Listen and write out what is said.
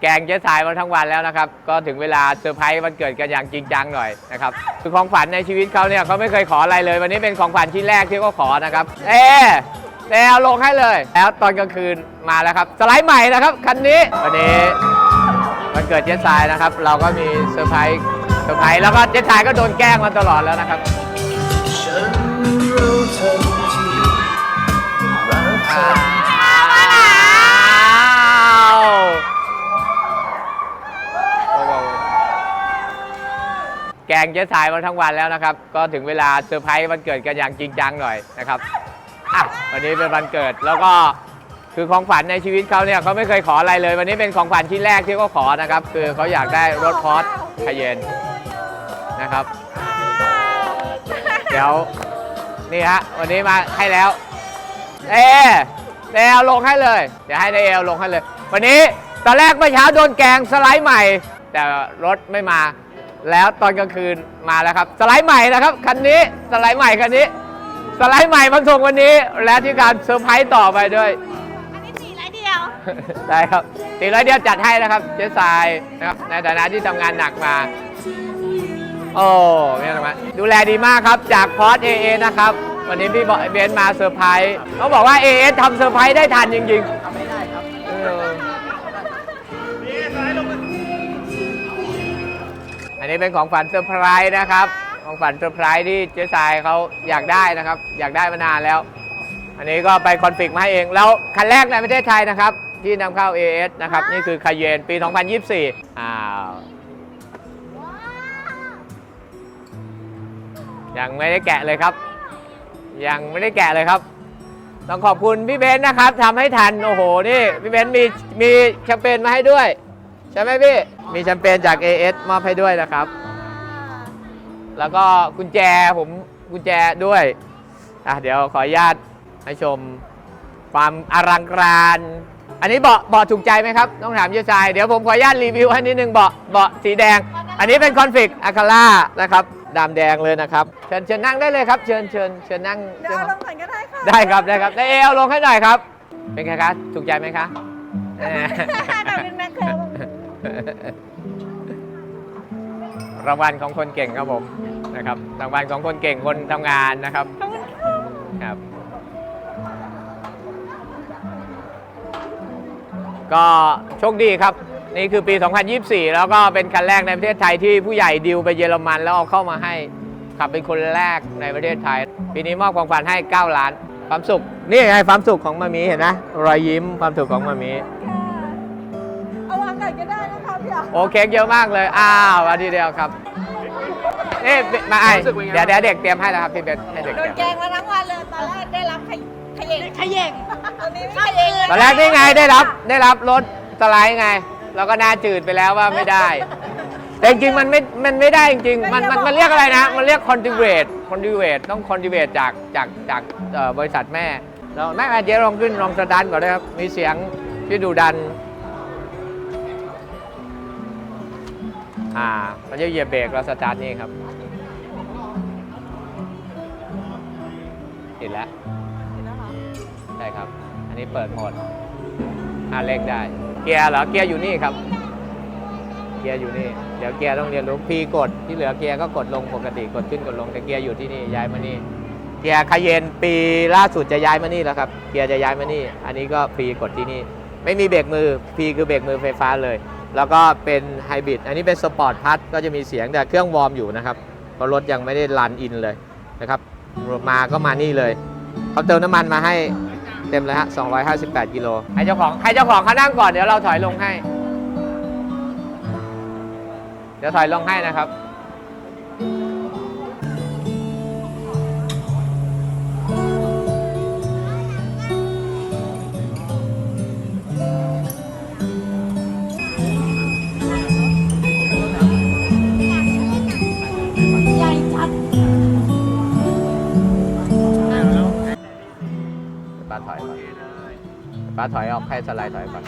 แกงเจ๊สายมาทั้งวันแล้วนะครับ ก็ถึงเวลาเซอร์ไพรส์วันเกิดกันอย่างจริงจังหน่อยนะครับคือของฝันในชีวิตเขาเนี่ยเขาไม่เคยขออะไรเลย วันนี้เป็นของฝันชิ้นแรกที่เขาขอนะครับ เอ๊แล้วลงให้เลย แล้วตอนกลางคืนมาแล้วครับสไลด์ใหม่นะครับคันนี้วันนี้วันเกิดเจ๊สายนะครับ เราก็มีเซอร์ไพรส์เซอร์ไพรส์แล้วก็เจ๊สายก็โดนแกล้งมาตลอดแล้วนะครับ งเจ๊สายมาทั้งวันแล้วนะครับ ก็ถึงเวลาเซอร์ไพรส์วันเกิดกันอย่างจริงจังหน่อยนะครับอะวันนี้เป็นวันเกิดแล้วก็คือของฝันในชีวิตเขาเนี่ยเขาไม่เคยขออะไรเลย วันนี้เป็นของฝันชิ้นแรกที่เขาขอนะครับ คือเขาอยากได้รถพอร์ตคาเยนนะครับ เดี๋ยวนี่ฮะวันนี้มาให้แล้ว เอเอลลงให้เลย เดี๋ยวให้ในเอลลงให้เลย วันนี้ตอนแรกเมื่อเช้าโดนแกงสไลด์ใหม่ แต่รถไม่มา แล้วตอนกลางคืนมาแล้วครับ สไลด์ใหม่นะครับคันนี้สไลด์ใหม่คันนี้ สไลด์ใหม่มาส่งวันนี้ และที่การเซอร์ไพรส์ต่อไปด้วย อันนี้สี่ร้อยเดียว ได้ครับตีร้อยเดียวจัดให้นะครับเจ๊สายนะครับในฐานะที่ทำงานหนักมา โอ้ไม่ต้องมาดูแลดีมากครับจากพอร์ตเอเอนะครับ วันนี้พี่บอกเบนซ์มาเซอร์ไพรส์เขาบอกว่าเอเอทำเซอร์ไพรส์ได้ทันจริงๆ นนี้เป็นของฝันเซอร์ไพรส์นะครับ ของฝันเซอร์ไพรส์ที่เจ๊สายเขาอยากได้นะครับ อยากได้มานานแล้ว อันนี้ก็ไปคอนฟิกมาให้เอง แล้วคันแรกในประเทศไทยนะครับ ที่นำเข้า AS นะครับ นี่คือคาเยนปี 2024อ้าวยังไม่ได้แกะเลยครับ ยังไม่ได้แกะเลยครับ ต้องขอบคุณพี่เบนซ์นะครับทำให้ทัน โอ้โห นี่พี่เบนซ์มีมีแคมเปญมาให้ด้วย ช่ไหมพี่ มีแคมเปญจาก AS มอบให้ด้วยนะครับ แล้วก็กุญแจผมกุญแจด้วย อะเดี๋ยวขออนุญาตให้ชมความอลังการ อันนี้เบาะเบาะถูกใจไหมครับ ต้องถามเยอะชาย เดี๋ยวผมขออนุญาตรีวิวให้นิดนึงเบาะเบาะสีแดง อันนี้เป็นคอนฟิกอะคาร่านะครับดำแดงเลยนะครับ เชิญเชิญนั่งได้เลยครับ เชิญเชิญเชิญนั่งเดี๋ยวเอาลงก่อนก็ได้ค่ะ ได้ครับได้ครับได้เอลลงให้หน่อยครับ เป็นไงครับถูกใจไหมคะ รางวัลของคนเก่งครับผมนะครับรางวัลของคนเก่งคนทำงานนะครับขอบคุณค่ะครับก็โชคดีครับ นี่คือปี 2024 แล้วก็เป็นคันแรกในประเทศไทยที่ผู้ใหญ่ดิวไปเยอรมันแล้วเอาเข้ามาให้ขับเป็นคนแรกในประเทศไทย ปีนี้มอบของขวัญให้ 9 ล้าน ความสุข นี่ไงความสุขของมามีเห็นนะรอยยิ้มความสุขของมามี เอาวางก่อนก็ได้นะคะพี่อ๋อโอเคเยอะมากเลย อ้าวมาทีเดียวครับนี่มาไอเดี๋ยวเดี๋ยวเด็กเตรียมให้แล้วครับพี่เบสให้เด็กโดเตรีนยมแกงมาทั้งวันเลยตอนแรกได้รับขยขยงขยงตอนนี้ไม่ขยงตอนแรกนี่ไงได้รับได้รับรถสไลด์ไง เราก็หน่าจืดไปแล้วว่าไม่ได้ แต่จริงๆมันไม่มันไม่ได้จริงๆมันมันมันเรียกอะไรนะ มันเรียก contribute contribute ต้อง contribute จากจากจากเอ่อบริษัทแม่เราแม่อาเจ๊ลองขึ้นลองสตาร์ทก่อนนะครับมีเสียงที่ดูดัน อ่าเราจะเหยียบเบรกเราสตาร์ทนี่ครับติดแล้วใช่ครับ อันนี้เปิดโหมดอ่าเร่งได้ เกียร์เหรอ เกียร์อยู่นี่ครับ เกียร์อยู่นี่ เดี๋ยวเกียร์ต้องเรียนรู้พีกดที่เหลือเกียร์ก็กดลงปกติกดขึ้นกดลงแต่เกียร์อยู่ที่นี่ย้ายมานี่ เกียร์คาเยนปีล่าสุดจะย้ายมานี่แล้วครับ เกียร์จะย้ายมานี่ อันนี้ก็พีกดที่นี่ ไม่มีเบรกมือพีคือเบรกมือไฟฟ้าเลย แล้วก็เป็นไฮบริดอันนี้เป็นสปอร์ตพัทก็จะมีเสียงแต่เครื่องวอร์มอยู่นะครับเพราะรถยังไม่ได้รันอินเลยนะครับมาก็มานี่เลยเขาเติมน้ำมันมาให้เต็มเลยฮะ 258 กิโลให้เจ้าของ ให้เจ้าของเขานั่งก่อน เดี๋ยวเราถอยลงให้ เดี๋ยวถอยลงให้นะครับ ป้าถอยออกให้สไลด์ถอยก่อน